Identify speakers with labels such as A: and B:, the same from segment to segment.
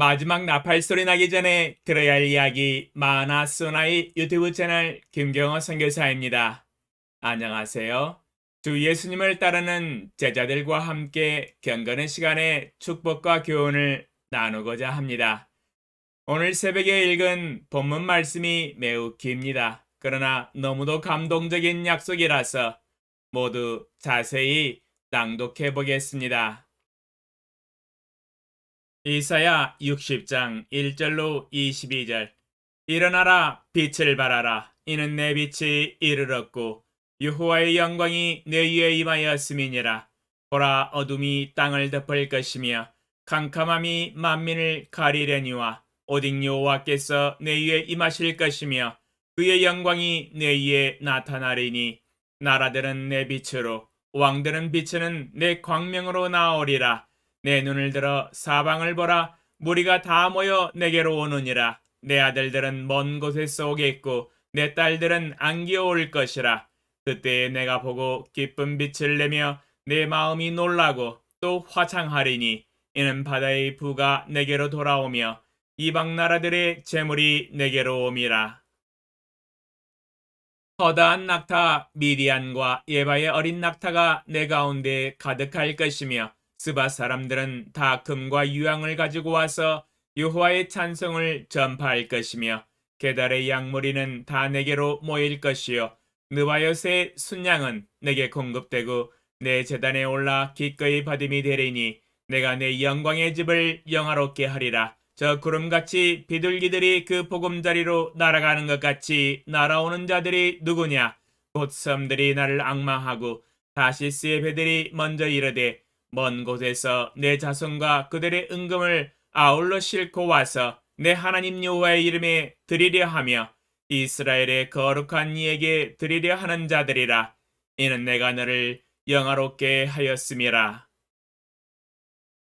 A: 마지막 나팔 소리 나기 전에 들어야 할 이야기 마나소나의 유튜브 채널 김경호 선교사입니다. 안녕하세요. 주 예수님을 따르는 제자들과 함께 경건의 시간에 축복과 교훈을 나누고자 합니다. 오늘 새벽에 읽은 본문 말씀이 매우 깁니다. 그러나 너무도 감동적인 약속이라서 모두 자세히 낭독해 보겠습니다. 이사야 60장 1절로 22절. 일어나라 빛을 발하라. 이는 내 빛이 이르렀고 여호와의 영광이 내 위에 임하였음이니라. 보라 어둠이 땅을 덮을 것이며 캄캄함이 만민을 가리려니와 오직 여호와께서 내 위에 임하실 것이며 그의 영광이 내 위에 나타나리니 나라들은 내 빛으로 왕들은 비추는 내 광명으로 나오리라 내 눈을 들어 사방을 보라. 무리가 다 모여 내게로 오느니라. 내 아들들은 먼 곳에서 오겠고 내 딸들은 안기어 올 것이라. 그때에 내가 보고 기쁜 빛을 내며 내 마음이 놀라고 또 화창하리니 이는 바다의 부가 내게로 돌아오며 이방 나라들의 재물이 내게로 옴이라. 허다한 낙타 미디안과 예바의 어린 낙타가 내 가운데 가득할 것이며 스바 사람들은 다 금과 유황을 가지고 와서 여호와의 찬송을 전파할 것이며 게달의 양무리는 다 내게로 모일 것이요. 느바요의 순양은 내게 공급되고 내 재단에 올라 기꺼이 받음이 되리니 내가 내 영광의 집을 영화롭게 하리라. 저 구름같이 비둘기들이 그 보금자리로 날아가는 것 같이 날아오는 자들이 누구냐? 곧 섬들이 나를 악망하고 다시스의 배들이 먼저 이르되 먼 곳에서 내 자손과 그들의 은금을 아울러 싣고 와서 내 하나님 여호와의 이름에 드리려 하며 이스라엘의 거룩한 이에게 드리려 하는 자들이라. 이는 내가 너를 영화롭게 하였음이라.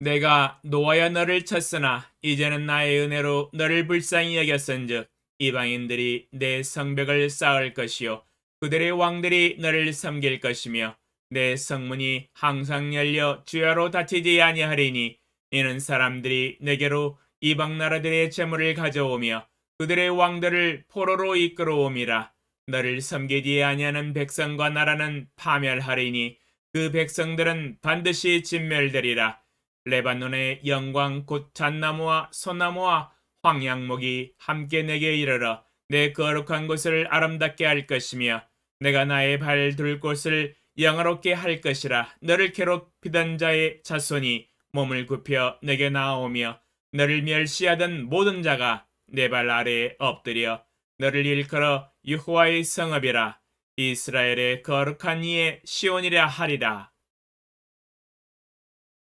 A: 내가 노하여 너를 쳤으나 이제는 나의 은혜로 너를 불쌍히 여겼은즉 이방인들이 내 성벽을 쌓을 것이요 그들의 왕들이 너를 섬길 것이며 내 성문이 항상 열려 주야로 닫히지 아니하리니 이는 사람들이 내게로 이방 나라들의 재물을 가져오며 그들의 왕들을 포로로 이끌어옴이라 너를 섬기지 아니하는 백성과 나라는 파멸하리니 그 백성들은 반드시 진멸되리라. 레바논의 영광 곧 잣나무와 소나무와 황양목이 함께 내게 이르러 내 거룩한 곳을 아름답게 할 것이며 내가 나의 발 둘 곳을 영화롭게 할 것이라 너를 괴롭히던 자의 자손이 몸을 굽혀 내게 나오며 너를 멸시하던 모든 자가 내 발 아래에 엎드려 너를 일컬어 여호와의 성읍이라 이스라엘의 거룩한 이의 시온이라 하리라.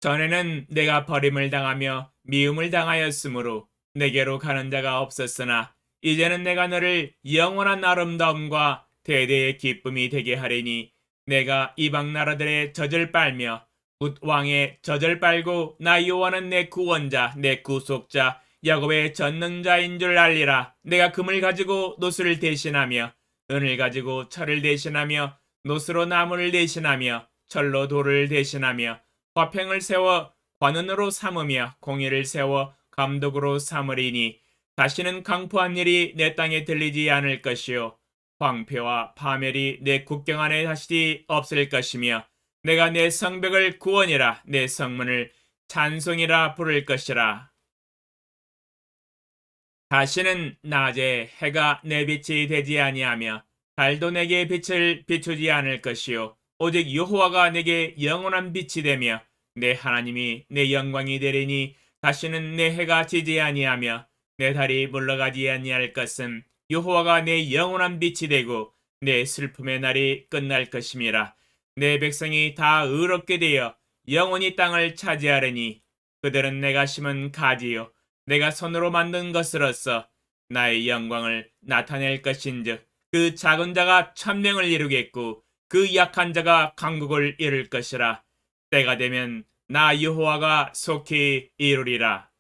A: 전에는 내가 버림을 당하며 미움을 당하였으므로 내게로 가는 자가 없었으나 이제는 내가 너를 영원한 아름다움과 대대의 기쁨이 되게 하리니 내가 이방 나라들의 젖을 빨며 굿 왕의 젖을 빨고 나 여호와는 내 구원자 내 구속자 야곱의 전능자인 줄 알리라. 내가 금을 가지고 노수를 대신하며 은을 가지고 철을 대신하며 노수로 나무를 대신하며 철로 돌을 대신하며 화평을 세워 관원으로 삼으며 공의를 세워 감독으로 삼으리니 다시는 강포한 일이 내 땅에 들리지 않을 것이요 황폐와 파멸이 내 국경 안에 다시 없을 것이며 내가 내 성벽을 구원이라 내 성문을 찬송이라 부를 것이라. 다시는 낮에 해가 내 빛이 되지 아니하며 달도 내게 빛을 비추지 않을 것이요. 오직 여호와가 내게 영원한 빛이 되며 내 하나님이 내 영광이 되리니 다시는 내 해가 지지 아니하며 내 달이 물러가지 아니할 것은 여호와가 내 영원한 빛이 되고 내 슬픔의 날이 끝날 것임이라. 내 백성이 다 의롭게 되어 영원히 땅을 차지하려니 그들은 내가 심은 가지요. 내가 손으로 만든 것으로서 나의 영광을 나타낼 것인즉 그 작은 자가 천명을 이루겠고 그 약한 자가 강국을 이룰 것이라. 때가 되면 나 여호와가 속히 이루리라.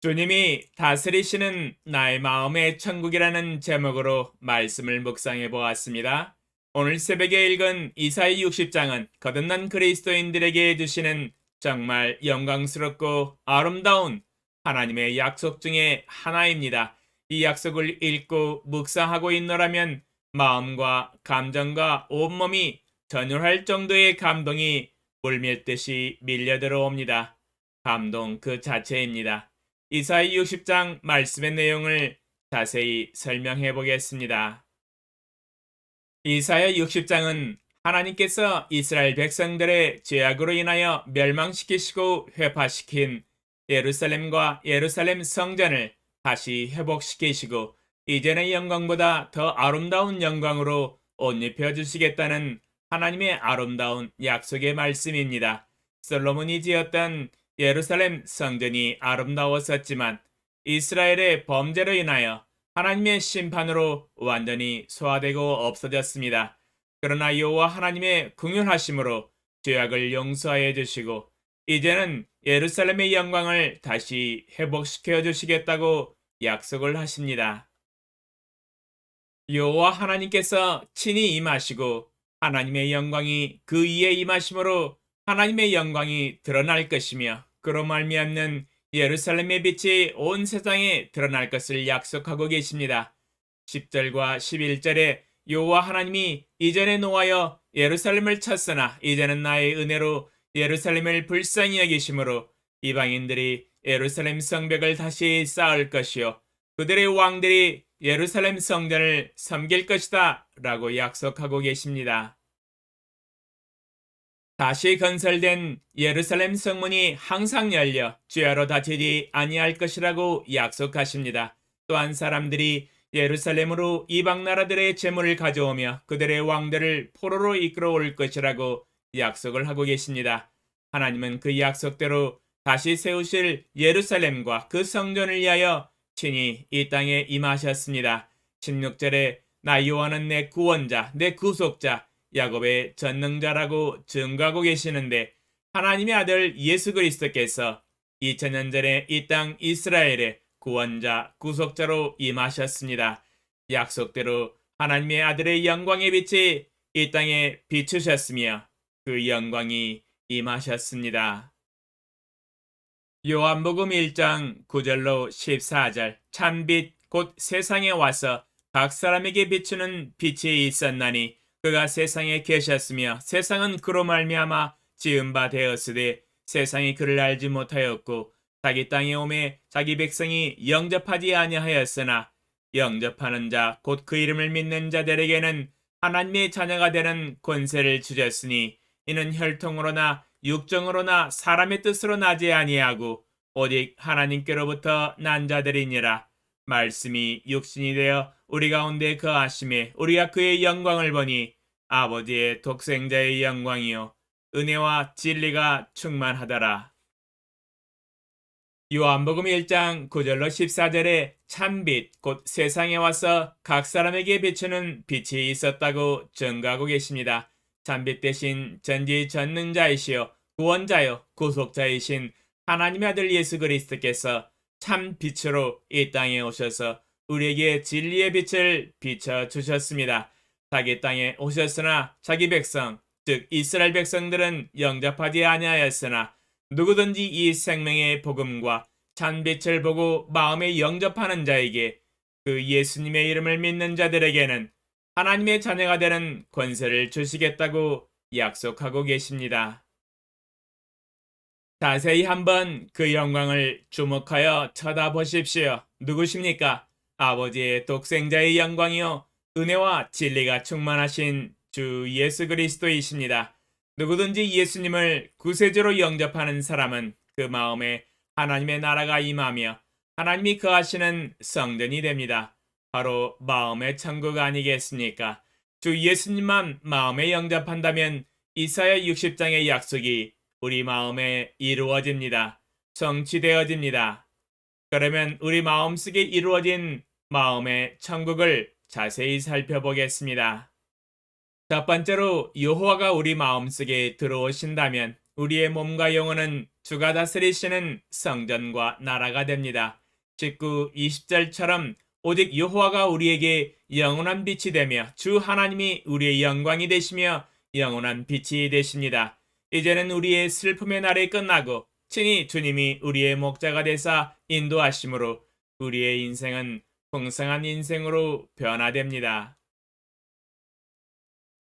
A: 주님이 다스리시는 나의 마음의 천국이라는 제목으로 말씀을 묵상해 보았습니다. 오늘 새벽에 읽은 이사의 60장은 거듭난 그리스도인들에게 주시는 정말 영광스럽고 아름다운 하나님의 약속 중에 하나입니다. 이 약속을 읽고 묵상하고 있노라면 마음과 감정과 온몸이 전율할 정도의 감동이 물밀듯이 밀려 들어옵니다. 감동 그 자체입니다. 이사이 60장 말씀의 내용을 자세히 설명해 보겠습니다. 이사야 60장은 하나님께서 이스라엘 백성들의 죄악으로 인하여 멸망시키시고 회파시킨 예루살렘과 예루살렘 성전을 다시 회복시키시고 이전의 영광보다 더 아름다운 영광으로 옷 입혀 주시겠다는 하나님의 아름다운 약속의 말씀입니다. 솔로몬이 지었던 예루살렘 성전이 아름다웠었지만 이스라엘의 범죄로 인하여 하나님의 심판으로 완전히 소화되고 없어졌습니다. 그러나 여호와 하나님의 긍휼하심으로 죄악을 용서하여 주시고 이제는 예루살렘의 영광을 다시 회복시켜 주시겠다고 약속을 하십니다. 여호와 하나님께서 친히 임하시고 하나님의 영광이 그 위에 임하심으로 하나님의 영광이 드러날 것이며 그로 말미암는 예루살렘의 빛이 온 세상에 드러날 것을 약속하고 계십니다. 10절과 11절에 여호와 하나님이 이전에 노하여 예루살렘을 쳤으나 이제는 나의 은혜로 예루살렘을 불쌍히 여기심으로 이방인들이 예루살렘 성벽을 다시 쌓을 것이요 그들의 왕들이 예루살렘 성전을 섬길 것이다 라고 약속하고 계십니다. 다시 건설된 예루살렘 성문이 항상 열려 죄하러 다치지 아니할 것이라고 약속하십니다. 또한 사람들이 예루살렘으로 이방 나라들의 재물을 가져오며 그들의 왕들을 포로로 이끌어 올 것이라고 약속을 하고 계십니다. 하나님은 그 약속대로 다시 세우실 예루살렘과 그 성전을 위하여 친히 이 땅에 임하셨습니다. 16절에 나 요한은 내 구원자, 내 구속자, 야곱의 전능자라고 증거하고 계시는데 하나님의 아들 예수 그리스도께서 2000년 전에 이 땅 이스라엘의 구원자, 구속자로 임하셨습니다. 약속대로 하나님의 아들의 영광의 빛이 이 땅에 비추셨으며 그 영광이 임하셨습니다. 요한복음 1장 9절로 14절 참빛 곧 세상에 와서 각 사람에게 비추는 빛이 있었나니 그가 세상에 계셨으며 세상은 그로 말미암아 지은 바 되었으되 세상이 그를 알지 못하였고 자기 땅에 오매 자기 백성이 영접하지 아니하였으나 영접하는 자 곧 그 이름을 믿는 자들에게는 하나님의 자녀가 되는 권세를 주셨으니 이는 혈통으로나 육정으로나 사람의 뜻으로 나지 아니하고 오직 하나님께로부터 난 자들이니라. 말씀이 육신이 되어 우리 가운데 거하심에 우리가 그의 영광을 보니 아버지의 독생자의 영광이요 은혜와 진리가 충만하더라. 요한복음 1장 9절로 14절에 참빛 곧 세상에 와서 각 사람에게 비추는 빛이 있었다고 증거하고 계십니다. 참빛 대신 전지 전능자이시요 구원자요 구속자이신 하나님의 아들 예수 그리스도께서 참 빛으로 이 땅에 오셔서 우리에게 진리의 빛을 비춰 주셨습니다. 자기 땅에 오셨으나 자기 백성 즉 이스라엘 백성들은 영접하지 아니하였으나 누구든지 이 생명의 복음과 찬빛을 보고 마음에 영접하는 자에게 그 예수님의 이름을 믿는 자들에게는 하나님의 자녀가 되는 권세를 주시겠다고 약속하고 계십니다. 자세히 한번 그 영광을 주목하여 쳐다보십시오. 누구십니까? 아버지의 독생자의 영광이요. 은혜와 진리가 충만하신 주 예수 그리스도이십니다. 누구든지 예수님을 구세주로 영접하는 사람은 그 마음에 하나님의 나라가 임하며 하나님이 거하시는 성전이 됩니다. 바로 마음의 천국 아니겠습니까? 주 예수님만 마음에 영접한다면 이사야 60장의 약속이 우리 마음에 이루어집니다. 성취되어집니다. 그러면 우리 마음속에 이루어진 마음의 천국을 자세히 살펴보겠습니다. 첫 번째로 여호와가 우리 마음속에 들어오신다면 우리의 몸과 영혼은 주가 다스리시는 성전과 나라가 됩니다. 19, 20절처럼 오직 여호와가 우리에게 영원한 빛이 되며 주 하나님이 우리의 영광이 되시며 영원한 빛이 되십니다. 이제는 우리의 슬픔의 날이 끝나고 친히 주님이 우리의 목자가 되사 인도하심으로 우리의 인생은 풍성한 인생으로 변화됩니다.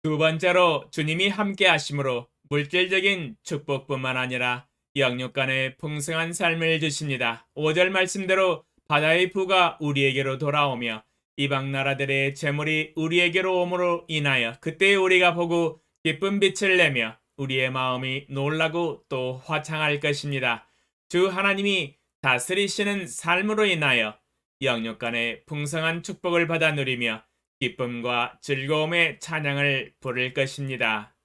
A: 두 번째로 주님이 함께 하심으로 물질적인 축복뿐만 아니라 영육 간의 풍성한 삶을 주십니다. 5절 말씀대로 바다의 부가 우리에게로 돌아오며 이방 나라들의 재물이 우리에게로 오므로 인하여 그때 우리가 보고 기쁜 빛을 내며 우리의 마음이 놀라고 또 화창할 것입니다. 주 하나님이 다스리시는 삶으로 인하여 영육 간의 풍성한 축복을 받아 누리며 기쁨과 즐거움의 찬양을 부를 것입니다.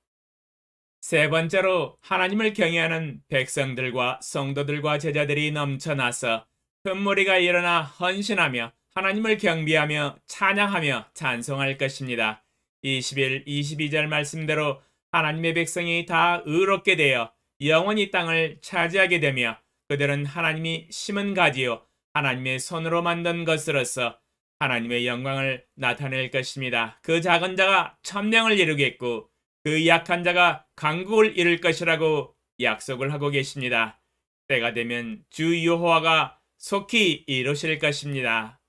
A: 세 번째로 하나님을 경외하는 백성들과 성도들과 제자들이 넘쳐나서 큰 무리가 일어나 헌신하며 하나님을 경비하며 찬양하며 찬송할 것입니다. 21, 22절 말씀대로 하나님의 백성이 다 의롭게 되어 영원히 땅을 차지하게 되며 그들은 하나님이 심은 가지요 하나님의 손으로 만든 것으로서 하나님의 영광을 나타낼 것입니다. 그 작은 자가 천명을 이루겠고 그 약한 자가 강국을 이룰 것이라고 약속을 하고 계십니다. 때가 되면 주 여호와가 속히 이루실 것입니다.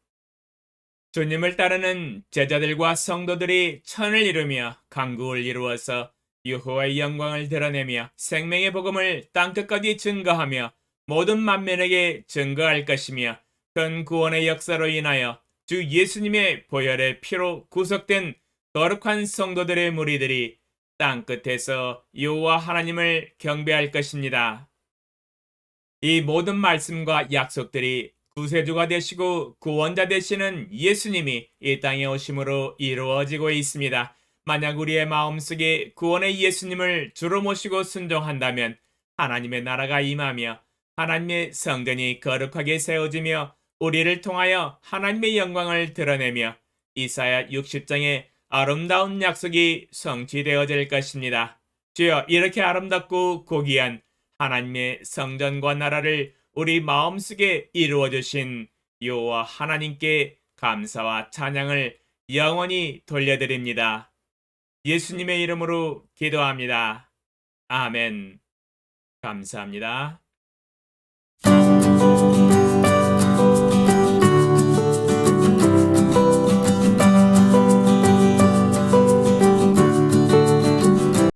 A: 주님을 따르는 제자들과 성도들이 천을 이루며 강국을 이루어서 여호와의 영광을 드러내며 생명의 복음을 땅끝까지 증거하며 모든 만면에게 증거할 것이며 큰 구원의 역사로 인하여 주 예수님의 보혈의 피로 구속된 거룩한 성도들의 무리들이 땅 끝에서 여호와 하나님을 경배할 것입니다. 이 모든 말씀과 약속들이 구세주가 되시고 구원자 되시는 예수님이 이 땅에 오심으로 이루어지고 있습니다. 만약 우리의 마음속에 구원의 예수님을 주로 모시고 순종한다면 하나님의 나라가 임하며 하나님의 성전이 거룩하게 세워지며 우리를 통하여 하나님의 영광을 드러내며 이사야 60장의 아름다운 약속이 성취되어질 것입니다. 주여 이렇게 아름답고 고귀한 하나님의 성전과 나라를 우리 마음속에 이루어 주신 여호와 하나님께 감사와 찬양을 영원히 돌려드립니다. 예수님의 이름으로 기도합니다. 아멘. 감사합니다.